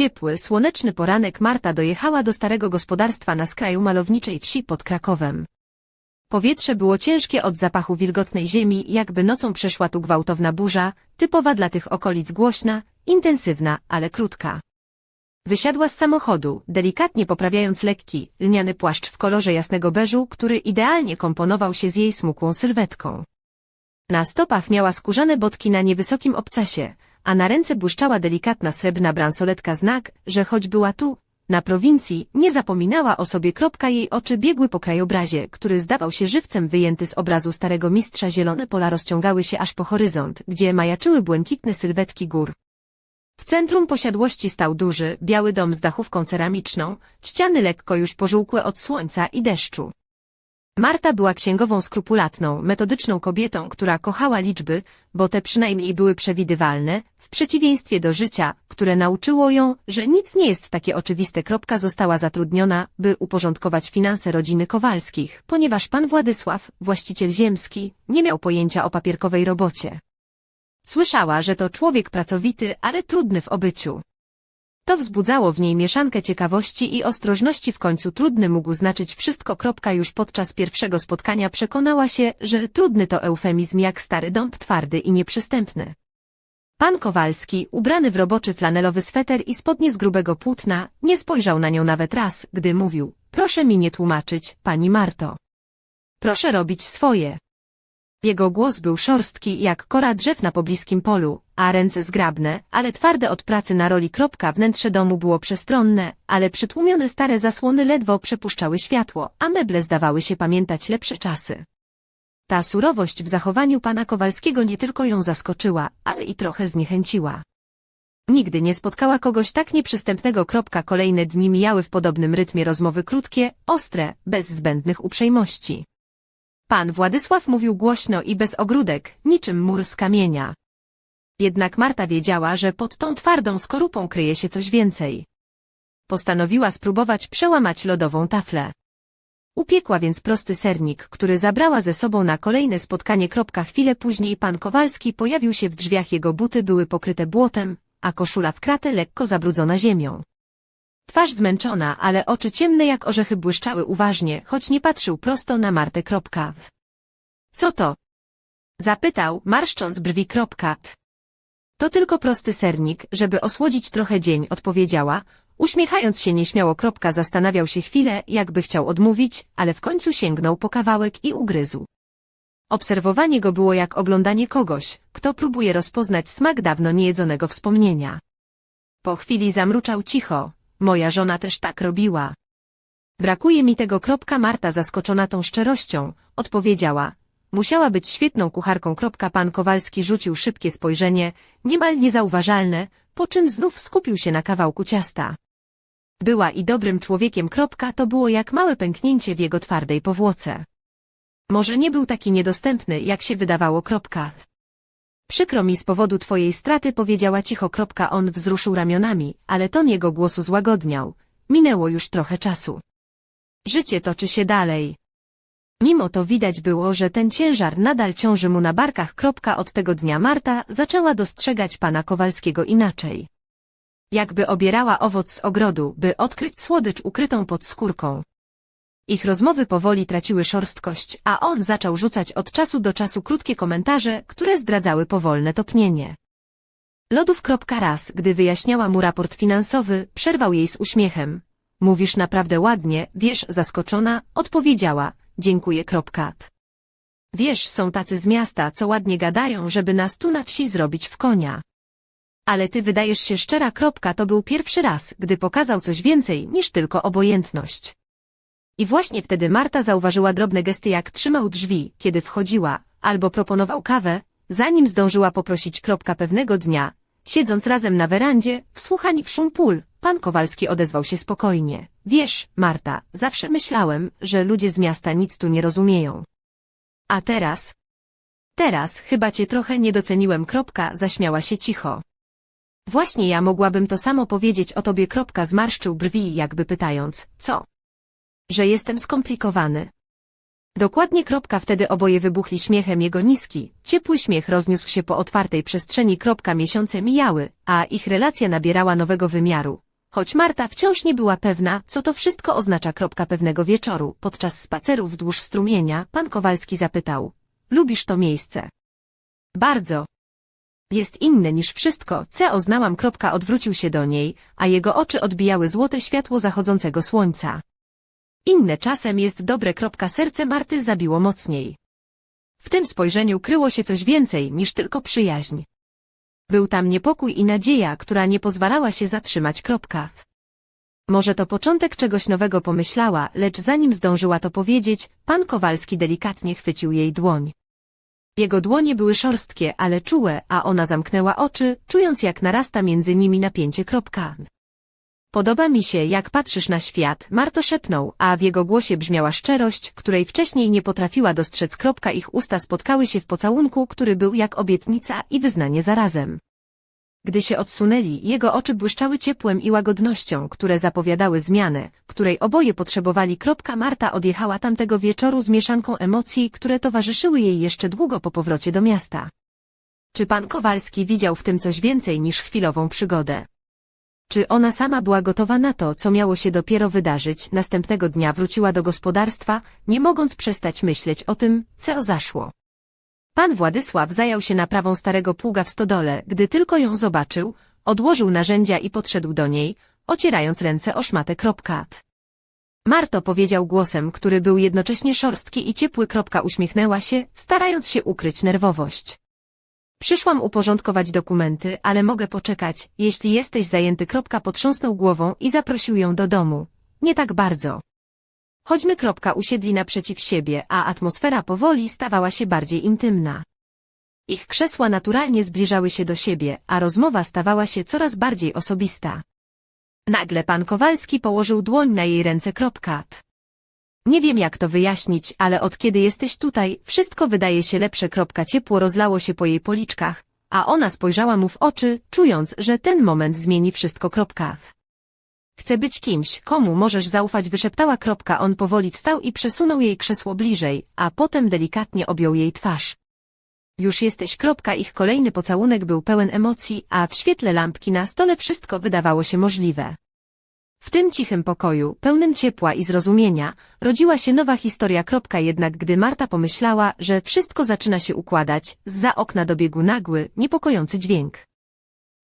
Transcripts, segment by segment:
ciepły, słoneczny poranek Marta dojechała do starego gospodarstwa na skraju malowniczej wsi pod Krakowem. Powietrze było ciężkie od zapachu wilgotnej ziemi, jakby nocą przeszła tu gwałtowna burza, typowa dla tych okolic głośna, intensywna, ale krótka. Wysiadła z samochodu, delikatnie poprawiając lekki, lniany płaszcz w kolorze jasnego beżu, który idealnie komponował się z jej smukłą sylwetką. Na stopach miała skórzane botki na niewysokim obcasie, a na ręce błyszczała delikatna srebrna bransoletka znak, że choć była tu, na prowincji, nie zapominała o sobie kropka jej oczy biegły po krajobrazie, który zdawał się żywcem wyjęty z obrazu starego mistrza zielone pola rozciągały się aż po horyzont, gdzie majaczyły błękitne sylwetki gór. W centrum posiadłości stał duży, biały dom z dachówką ceramiczną, ściany lekko już pożółkłe od słońca i deszczu. Marta była księgową skrupulatną, metodyczną kobietą, która kochała liczby, bo te przynajmniej były przewidywalne, w przeciwieństwie do życia, które nauczyło ją, że nic nie jest takie oczywiste. Kropka została zatrudniona, by uporządkować finanse rodziny Kowalskich, ponieważ pan Władysław, właściciel ziemski, nie miał pojęcia o papierkowej robocie. Słyszała, że to człowiek pracowity, ale trudny w obyciu. To wzbudzało w niej mieszankę ciekawości i ostrożności w końcu trudny mógł znaczyć wszystko. Już podczas pierwszego spotkania przekonała się, że trudny to eufemizm jak stary dąb twardy i nieprzystępny. Pan Kowalski, ubrany w roboczy flanelowy sweter i spodnie z grubego płótna, nie spojrzał na nią nawet raz, gdy mówił, proszę mi nie tłumaczyć, pani Marto. Proszę robić swoje. Jego głos był szorstki jak kora drzew na pobliskim polu, a ręce zgrabne, ale twarde od pracy na roli. Kropka wnętrze domu było przestronne, ale przytłumione stare zasłony ledwo przepuszczały światło, a meble zdawały się pamiętać lepsze czasy. Ta surowość w zachowaniu pana Kowalskiego nie tylko ją zaskoczyła, ale i trochę zniechęciła. Nigdy nie spotkała kogoś tak nieprzystępnego. Kropka kolejne dni mijały w podobnym rytmie rozmowy krótkie, ostre, bez zbędnych uprzejmości. Pan Władysław mówił głośno i bez ogródek, niczym mur z kamienia. Jednak Marta wiedziała, że pod tą twardą skorupą kryje się coś więcej. Postanowiła spróbować przełamać lodową taflę. Upiekła więc prosty sernik, który zabrała ze sobą na kolejne spotkanie. Chwilę później pan Kowalski pojawił się w drzwiach jego buty były pokryte błotem, a koszula w kratę lekko zabrudzona ziemią. Twarz zmęczona, ale oczy ciemne jak orzechy błyszczały uważnie, choć nie patrzył prosto na Martę. Kropka. Co to? Zapytał, marszcząc brwi. Kropka. To tylko prosty sernik, żeby osłodzić trochę dzień, odpowiedziała, uśmiechając się nieśmiało. Kropka zastanawiał się chwilę, jakby chciał odmówić, ale w końcu sięgnął po kawałek i ugryzł. Obserwowanie go było jak oglądanie kogoś, kto próbuje rozpoznać smak dawno niejedzonego wspomnienia. Po chwili zamruczał cicho, moja żona też tak robiła. Brakuje mi tego. Marta zaskoczona tą szczerością, odpowiedziała, Musiała być świetną kucharką. Pan Kowalski rzucił szybkie spojrzenie, niemal niezauważalne, po czym znów skupił się na kawałku ciasta. Była i dobrym człowiekiem. To było jak małe pęknięcie w jego twardej powłoce. Może nie był taki niedostępny, jak się wydawało. Przykro mi z powodu twojej straty powiedziała cicho. On wzruszył ramionami, ale ton jego głosu złagodniał. Minęło już trochę czasu. Życie toczy się dalej. Mimo to widać było, że ten ciężar nadal ciąży mu na barkach. Od tego dnia Marta zaczęła dostrzegać pana Kowalskiego inaczej. Jakby obierała owoc z ogrodu, by odkryć słodycz ukrytą pod skórką. Ich rozmowy powoli traciły szorstkość, a on zaczął rzucać od czasu do czasu krótkie komentarze, które zdradzały powolne topnienie. Lodów. Raz, gdy wyjaśniała mu raport finansowy, przerwał jej z uśmiechem. Mówisz naprawdę ładnie, wiesz, zaskoczona, odpowiedziała, Dziękuję. Wiesz, są tacy z miasta, co ładnie gadają, żeby nas tu na wsi zrobić w konia. Ale ty wydajesz się szczera. To był pierwszy raz, gdy pokazał coś więcej niż tylko obojętność. I właśnie wtedy Marta zauważyła drobne gesty jak trzymał drzwi, kiedy wchodziła, albo proponował kawę, zanim zdążyła poprosić. Pewnego dnia, siedząc razem na werandzie, wsłuchani w szum pól, Pan Kowalski odezwał się spokojnie. Wiesz, Marta, zawsze myślałem, że ludzie z miasta nic tu nie rozumieją. A teraz? Teraz chyba cię trochę nie doceniłem. Kropka, zaśmiała się cicho. Właśnie ja mogłabym to samo powiedzieć o tobie. Kropka zmarszczył brwi, jakby pytając, co? Że jestem skomplikowany. Dokładnie kropka wtedy oboje wybuchli śmiechem jego niski, ciepły śmiech rozniósł się po otwartej przestrzeni kropka miesiące mijały, a ich relacja nabierała nowego wymiaru. Choć Marta wciąż nie była pewna, co to wszystko oznacza. Kropka pewnego wieczoru, podczas spaceru wzdłuż strumienia, pan Kowalski zapytał. Lubisz to miejsce? Bardzo. Jest inne niż wszystko, co oznałam. Kropka odwrócił się do niej, a jego oczy odbijały złote światło zachodzącego słońca. Inne czasem jest dobre. Serce Marty zabiło mocniej. W tym spojrzeniu kryło się coś więcej niż tylko przyjaźń. Był tam niepokój i nadzieja, która nie pozwalała się zatrzymać. Może to początek czegoś nowego pomyślała, lecz zanim zdążyła to powiedzieć, pan Kowalski delikatnie chwycił jej dłoń. Jego dłonie były szorstkie, ale czułe, a ona zamknęła oczy, czując jak narasta między nimi napięcie. Podoba mi się, jak patrzysz na świat, Marto szepnął, a w jego głosie brzmiała szczerość, której wcześniej nie potrafiła dostrzec. Kropka ich usta spotkały się w pocałunku, który był jak obietnica i wyznanie zarazem. Gdy się odsunęli, jego oczy błyszczały ciepłem i łagodnością, które zapowiadały zmianę, której oboje potrzebowali. Kropka Marta odjechała tamtego wieczoru z mieszanką emocji, które towarzyszyły jej jeszcze długo po powrocie do miasta. Czy pan Kowalski widział w tym coś więcej niż chwilową przygodę? Czy ona sama była gotowa na to, co miało się dopiero wydarzyć? Następnego dnia wróciła do gospodarstwa, nie mogąc przestać myśleć o tym, co zaszło. Pan Władysław zajął się naprawą starego pługa w stodole, gdy tylko ją zobaczył, odłożył narzędzia i podszedł do niej, ocierając ręce o szmatę. Marto powiedział głosem, który był jednocześnie szorstki i ciepły. Kropka uśmiechnęła się, starając się ukryć nerwowość. Przyszłam uporządkować dokumenty, ale mogę poczekać, jeśli jesteś zajęty. Kropka potrząsnął głową i zaprosił ją do domu. Nie tak bardzo. Chodźmy. Kropka usiedli naprzeciw siebie, a atmosfera powoli stawała się bardziej intymna. Ich krzesła naturalnie zbliżały się do siebie, a rozmowa stawała się coraz bardziej osobista. Nagle pan Kowalski położył dłoń na jej ręce. Kropka. Nie wiem jak to wyjaśnić, ale od kiedy jesteś tutaj, wszystko wydaje się lepsze. Ciepło rozlało się po jej policzkach, a ona spojrzała mu w oczy, czując, że ten moment zmieni wszystko. Chcę być kimś, komu możesz zaufać wyszeptała. On powoli wstał i przesunął jej krzesło bliżej, a potem delikatnie objął jej twarz. Już jesteś. Ich kolejny pocałunek był pełen emocji, a w świetle lampki na stole wszystko wydawało się możliwe. W tym cichym pokoju, pełnym ciepła i zrozumienia, rodziła się nowa historia. Jednak gdy Marta pomyślała, że wszystko zaczyna się układać, za okna dobiegł nagły, niepokojący dźwięk.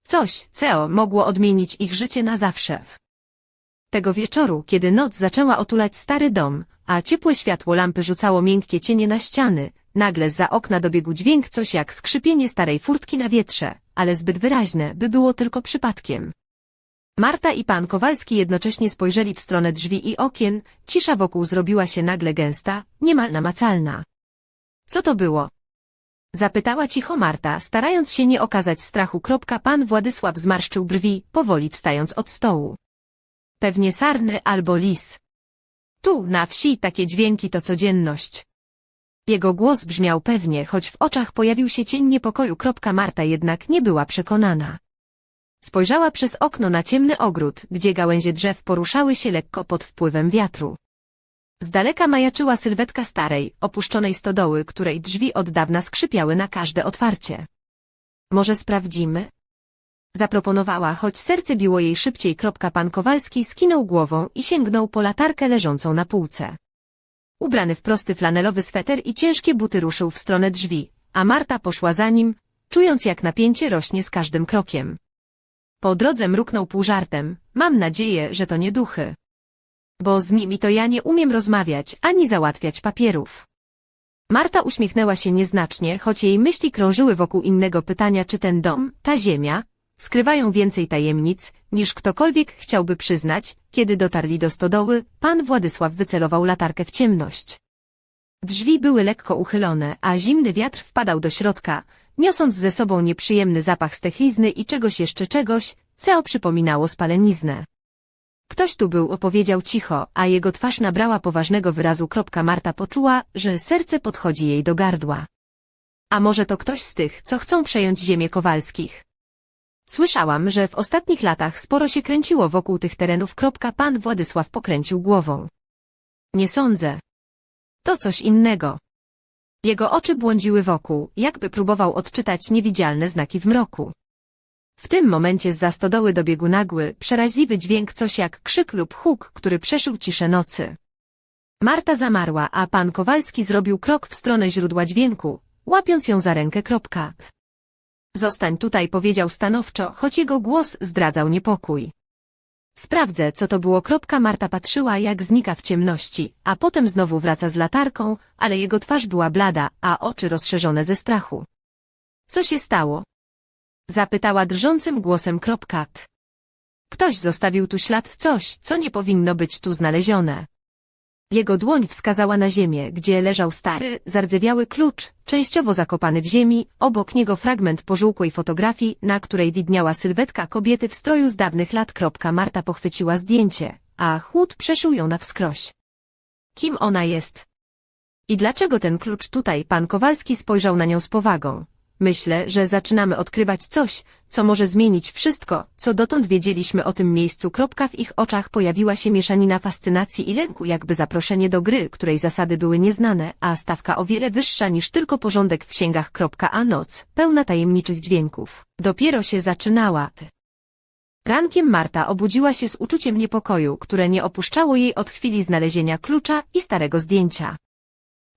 Coś, co mogło odmienić ich życie na zawsze. Tego wieczoru, kiedy noc zaczęła otulać stary dom, a ciepłe światło lampy rzucało miękkie cienie na ściany, nagle za okna dobiegł dźwięk coś jak skrzypienie starej furtki na wietrze, ale zbyt wyraźne, by było tylko przypadkiem. Marta i pan Kowalski jednocześnie spojrzeli w stronę drzwi i okien, cisza wokół zrobiła się nagle gęsta, niemal namacalna. Co to było? Zapytała cicho Marta, starając się nie okazać strachu. Pan Władysław zmarszczył brwi, powoli wstając od stołu. Pewnie sarny albo lis. Tu, na wsi, takie dźwięki to codzienność. Jego głos brzmiał pewnie, choć w oczach pojawił się cień niepokoju. Marta jednak nie była przekonana. Spojrzała przez okno na ciemny ogród, gdzie gałęzie drzew poruszały się lekko pod wpływem wiatru. Z daleka majaczyła sylwetka starej, opuszczonej stodoły, której drzwi od dawna skrzypiały na każde otwarcie. Może sprawdzimy? Zaproponowała, choć serce biło jej szybciej. Kropka pan Kowalski skinął głową i sięgnął po latarkę leżącą na półce. Ubrany w prosty flanelowy sweter i ciężkie buty ruszył w stronę drzwi, a Marta poszła za nim, czując jak napięcie rośnie z każdym krokiem. Po drodze mruknął pół żartem, mam nadzieję, że to nie duchy. Bo z nimi to ja nie umiem rozmawiać, ani załatwiać papierów. Marta uśmiechnęła się nieznacznie, choć jej myśli krążyły wokół innego pytania, czy ten dom, ta ziemia, skrywają więcej tajemnic, niż ktokolwiek chciałby przyznać, kiedy dotarli do stodoły, pan Władysław wycelował latarkę w ciemność. Drzwi były lekko uchylone, a zimny wiatr wpadał do środka, niosąc ze sobą nieprzyjemny zapach stechizny i czegoś jeszcze czegoś, co przypominało spaleniznę. Ktoś tu był, opowiedział cicho, a jego twarz nabrała poważnego wyrazu. Marta poczuła, że serce podchodzi jej do gardła. A może to ktoś z tych, co chcą przejąć ziemię Kowalskich? Słyszałam, że w ostatnich latach sporo się kręciło wokół tych terenów. Pan Władysław pokręcił głową. Nie sądzę. To coś innego. Jego oczy błądziły wokół, jakby próbował odczytać niewidzialne znaki w mroku. W tym momencie z stodoły dobiegł nagły, przeraźliwy dźwięk coś jak krzyk lub huk, który przeszył ciszę nocy. Marta zamarła, a pan Kowalski zrobił krok w stronę źródła dźwięku, łapiąc ją za rękę. Kropka. Zostań tutaj, powiedział stanowczo, choć jego głos zdradzał niepokój. Sprawdzę, co to było. Marta patrzyła, jak znika w ciemności, a potem znowu wraca z latarką, ale jego twarz była blada, a oczy rozszerzone ze strachu. Co się stało? Zapytała drżącym głosem. Ktoś zostawił tu ślad coś, co nie powinno być tu znalezione. Jego dłoń wskazała na ziemię, gdzie leżał stary, zardzewiały klucz, częściowo zakopany w ziemi, obok niego fragment pożółkłej fotografii, na której widniała sylwetka kobiety w stroju z dawnych lat. Marta pochwyciła zdjęcie, a chłód przeszył ją na wskroś. Kim ona jest? I dlaczego ten klucz tutaj? Pan Kowalski spojrzał na nią z powagą. Myślę, że zaczynamy odkrywać coś, co może zmienić wszystko, co dotąd wiedzieliśmy o tym miejscu. Kropka w ich oczach pojawiła się mieszanina fascynacji i lęku, jakby zaproszenie do gry, której zasady były nieznane, a stawka o wiele wyższa niż tylko porządek w księgach. Kropka A noc, pełna tajemniczych dźwięków. Dopiero się zaczynała. Rankiem Marta obudziła się z uczuciem niepokoju, które nie opuszczało jej od chwili znalezienia klucza i starego zdjęcia.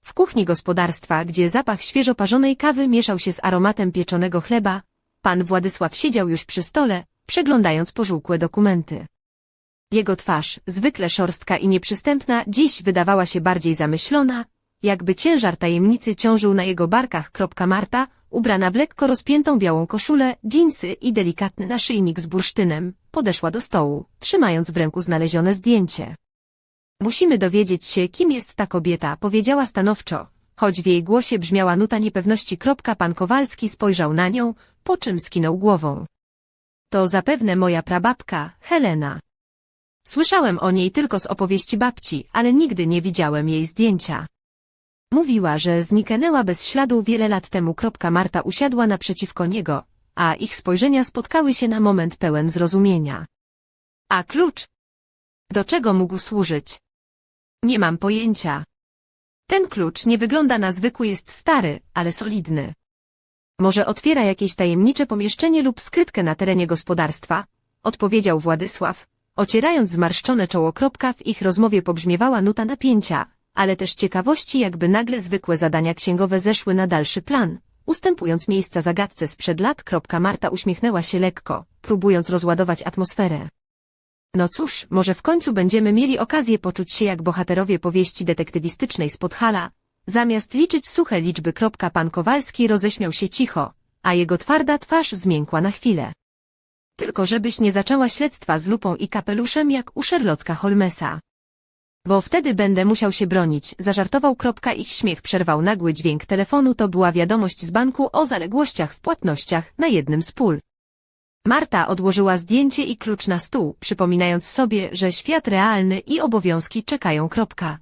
W kuchni gospodarstwa, gdzie zapach świeżo parzonej kawy mieszał się z aromatem pieczonego chleba, pan Władysław siedział już przy stole, przeglądając pożółkłe dokumenty. Jego twarz, zwykle szorstka i nieprzystępna, dziś wydawała się bardziej zamyślona, jakby ciężar tajemnicy ciążył na jego barkach. Marta, ubrana w lekko rozpiętą białą koszulę, dżinsy i delikatny naszyjnik z bursztynem, podeszła do stołu, trzymając w ręku znalezione zdjęcie. Musimy dowiedzieć się, kim jest ta kobieta, powiedziała stanowczo, choć w jej głosie brzmiała nuta niepewności. Pan Kowalski spojrzał na nią, po czym skinął głową. To zapewne moja prababka, Helena. Słyszałem o niej tylko z opowieści babci, ale nigdy nie widziałem jej zdjęcia. Mówiła, że zniknęła bez śladu wiele lat temu. Marta usiadła naprzeciwko niego, a ich spojrzenia spotkały się na moment pełen zrozumienia. A klucz? Do czego mógł służyć? Nie mam pojęcia. Ten klucz nie wygląda na zwykły, jest stary, ale solidny. Może otwiera jakieś tajemnicze pomieszczenie lub skrytkę na terenie gospodarstwa? Odpowiedział Władysław, ocierając zmarszczone czoło. Kropka w ich rozmowie pobrzmiewała nuta napięcia, ale też ciekawości, jakby nagle zwykłe zadania księgowe zeszły na dalszy plan, ustępując miejsca zagadce sprzed lat. Marta uśmiechnęła się lekko, próbując rozładować atmosferę. No cóż, może w końcu będziemy mieli okazję poczuć się jak bohaterowie powieści detektywistycznej z Podhala. Zamiast liczyć suche liczby. Pan Kowalski roześmiał się cicho, a jego twarda twarz zmiękła na chwilę. Tylko żebyś nie zaczęła śledztwa z lupą i kapeluszem jak u Sherlocka Holmesa. Bo wtedy będę musiał się bronić, zażartował. Ich śmiech przerwał nagły dźwięk telefonu. To była wiadomość z banku o zaległościach w płatnościach na jednym z pól. Marta odłożyła zdjęcie i klucz na stół, przypominając sobie, że świat realny i obowiązki czekają. Kropka.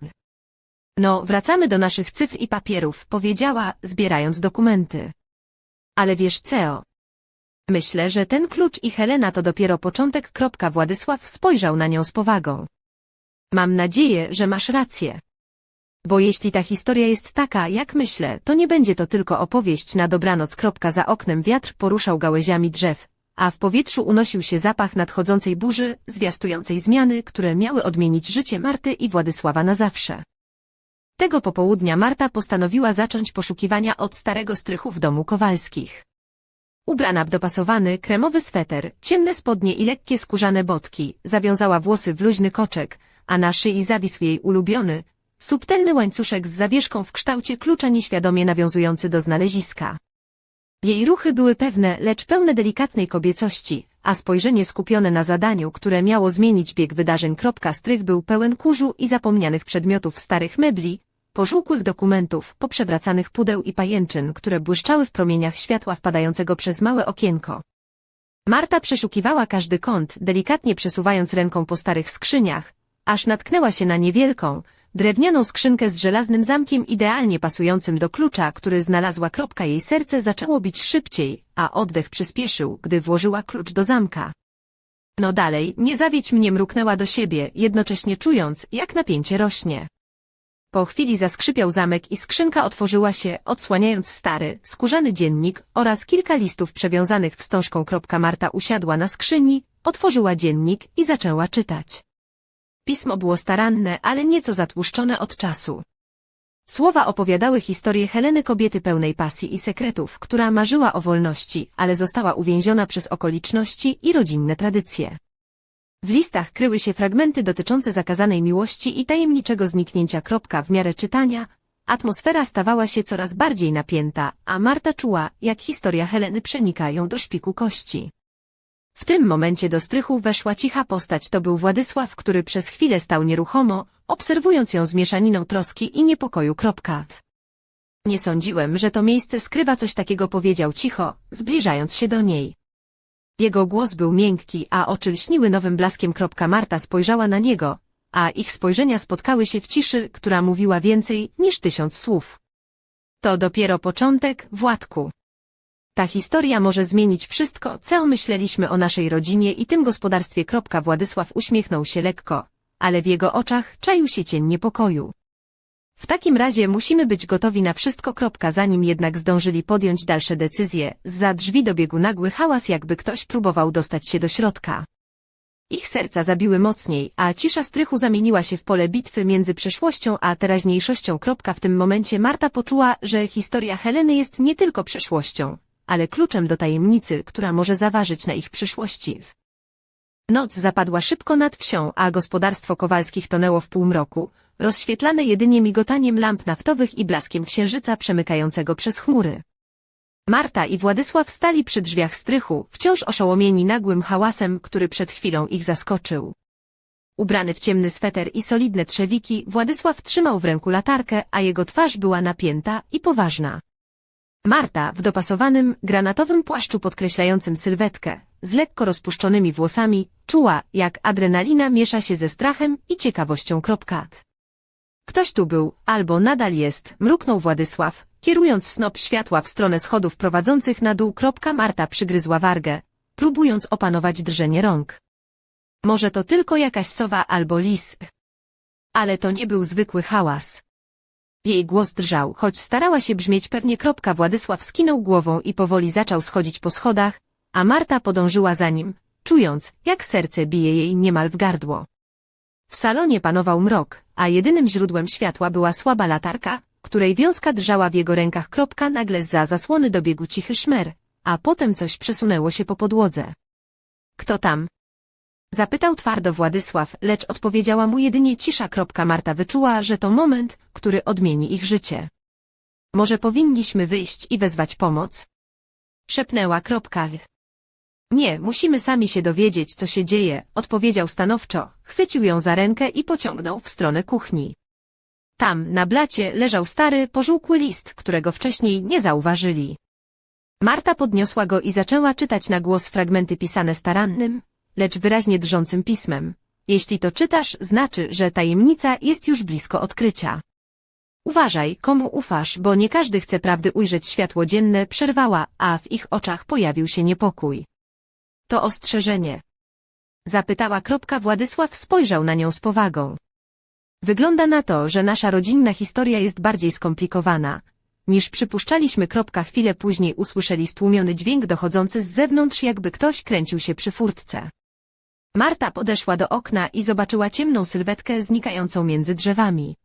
No, wracamy do naszych cyfr i papierów, powiedziała, zbierając dokumenty. Ale wiesz co? Myślę, że ten klucz i Helena to dopiero początek. Kropka. Władysław spojrzał na nią z powagą. Mam nadzieję, że masz rację. Bo jeśli ta historia jest taka, jak myślę, to nie będzie to tylko opowieść na dobranoc. Kropka. Za oknem wiatr poruszał gałęziami drzew, a w powietrzu unosił się zapach nadchodzącej burzy, zwiastującej zmiany, które miały odmienić życie Marty i Władysława na zawsze. Tego popołudnia Marta postanowiła zacząć poszukiwania od starego strychu w domu Kowalskich. Ubrana w dopasowany, kremowy sweter, ciemne spodnie i lekkie skórzane botki, zawiązała włosy w luźny koczek, a na szyi zawisł jej ulubiony, subtelny łańcuszek z zawieszką w kształcie klucza nieświadomie nawiązujący do znaleziska. Jej ruchy były pewne, lecz pełne delikatnej kobiecości, a spojrzenie skupione na zadaniu, które miało zmienić bieg wydarzeń. Strych był pełen kurzu i zapomnianych przedmiotów starych mebli, pożółkłych dokumentów, poprzewracanych pudeł i pajęczyn, które błyszczały w promieniach światła wpadającego przez małe okienko. Marta przeszukiwała każdy kąt, delikatnie przesuwając ręką po starych skrzyniach, aż natknęła się na niewielką, drewnianą skrzynkę z żelaznym zamkiem idealnie pasującym do klucza, który znalazła. Kropka jej serce zaczęło bić szybciej, a oddech przyspieszył, gdy włożyła klucz do zamka. No dalej, nie zawiedź mnie mruknęła do siebie, jednocześnie czując, jak napięcie rośnie. Po chwili zaskrzypiał zamek i skrzynka otworzyła się, odsłaniając stary, skórzany dziennik oraz kilka listów przewiązanych wstążką. Marta usiadła na skrzyni, otworzyła dziennik i zaczęła czytać. Pismo było staranne, ale nieco zatłuszczone od czasu. Słowa opowiadały historię Heleny kobiety pełnej pasji i sekretów, która marzyła o wolności, ale została uwięziona przez okoliczności i rodzinne tradycje. W listach kryły się fragmenty dotyczące zakazanej miłości i tajemniczego zniknięcia. Kropka w miarę czytania, atmosfera stawała się coraz bardziej napięta, a Marta czuła, jak historia Heleny przenika ją do szpiku kości. W tym momencie do strychu weszła cicha postać, to był Władysław, który przez chwilę stał nieruchomo, obserwując ją z mieszaniną troski i niepokoju. Nie sądziłem, że to miejsce skrywa coś takiego, powiedział cicho, zbliżając się do niej. Jego głos był miękki, a oczy lśniły nowym blaskiem. Marta spojrzała na niego, a ich spojrzenia spotkały się w ciszy, która mówiła więcej niż tysiąc słów. To dopiero początek, Władku. Ta historia może zmienić wszystko, co myśleliśmy o naszej rodzinie i tym gospodarstwie. Władysław uśmiechnął się lekko, ale w jego oczach czaił się cień niepokoju. W takim razie musimy być gotowi na wszystko. Zanim jednak zdążyli podjąć dalsze decyzje, za drzwi dobiegł nagły hałas, jakby ktoś próbował dostać się do środka. Ich serca zabiły mocniej, a cisza strychu zamieniła się w pole bitwy między przeszłością a teraźniejszością. W tym momencie Marta poczuła, że historia Heleny jest nie tylko przeszłością, ale kluczem do tajemnicy, która może zaważyć na ich przyszłości. Noc zapadła szybko nad wsią, a gospodarstwo Kowalskich tonęło w półmroku, rozświetlane jedynie migotaniem lamp naftowych i blaskiem księżyca przemykającego przez chmury. Marta i Władysław stali przy drzwiach strychu, wciąż oszołomieni nagłym hałasem, który przed chwilą ich zaskoczył. Ubrany w ciemny sweter i solidne trzewiki, Władysław trzymał w ręku latarkę, a jego twarz była napięta i poważna. Marta, w dopasowanym, granatowym płaszczu podkreślającym sylwetkę, z lekko rozpuszczonymi włosami, czuła, jak adrenalina miesza się ze strachem i ciekawością. Ktoś tu był, albo nadal jest, mruknął Władysław, kierując snop światła w stronę schodów prowadzących na dół. Marta przygryzła wargę, próbując opanować drżenie rąk. Może to tylko jakaś sowa albo lis. Ale to nie był zwykły hałas. Jej głos drżał, choć starała się brzmieć pewnie. Władysław skinął głową i powoli zaczął schodzić po schodach, a Marta podążyła za nim, czując, jak serce bije jej niemal w gardło. W salonie panował mrok, a jedynym źródłem światła była słaba latarka, której wiązka drżała w jego rękach. Nagle za zasłony dobiegł cichy szmer, a potem coś przesunęło się po podłodze. Kto tam? Zapytał twardo Władysław, lecz odpowiedziała mu jedynie cisza. Marta wyczuła, że to moment, który odmieni ich życie. Może powinniśmy wyjść i wezwać pomoc? Szepnęła. Nie, musimy sami się dowiedzieć, co się dzieje, odpowiedział stanowczo, chwycił ją za rękę i pociągnął w stronę kuchni. Tam, na blacie, leżał stary, pożółkły list, którego wcześniej nie zauważyli. Marta podniosła go i zaczęła czytać na głos fragmenty pisane starannym, lecz wyraźnie drżącym pismem. Jeśli to czytasz, znaczy, że tajemnica jest już blisko odkrycia. Uważaj, komu ufasz, bo nie każdy chce prawdy ujrzeć światło dzienne, przerwała, a w ich oczach pojawił się niepokój. To ostrzeżenie. Zapytała kropka Władysław spojrzał na nią z powagą. Wygląda na to, że nasza rodzinna historia jest bardziej skomplikowana, niż przypuszczaliśmy. Kropka chwilę później usłyszeli stłumiony dźwięk dochodzący z zewnątrz, jakby ktoś kręcił się przy furtce. Marta podeszła do okna i zobaczyła ciemną sylwetkę znikającą między drzewami.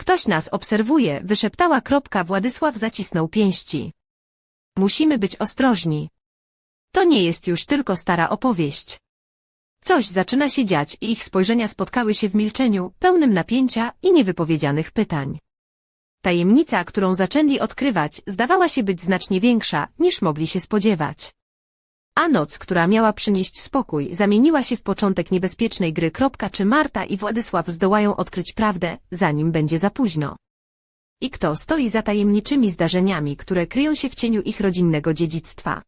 Ktoś nas obserwuje, wyszeptała kropka Władysław zacisnął pięści. Musimy być ostrożni. To nie jest już tylko stara opowieść. Coś zaczyna się dziać i ich spojrzenia spotkały się w milczeniu, pełnym napięcia i niewypowiedzianych pytań. Tajemnica, którą zaczęli odkrywać, zdawała się być znacznie większa, niż mogli się spodziewać. A noc, która miała przynieść spokój, zamieniła się w początek niebezpiecznej gry. Czy Marta i Władysław zdołają odkryć prawdę, zanim będzie za późno? I kto stoi za tajemniczymi zdarzeniami, które kryją się w cieniu ich rodzinnego dziedzictwa?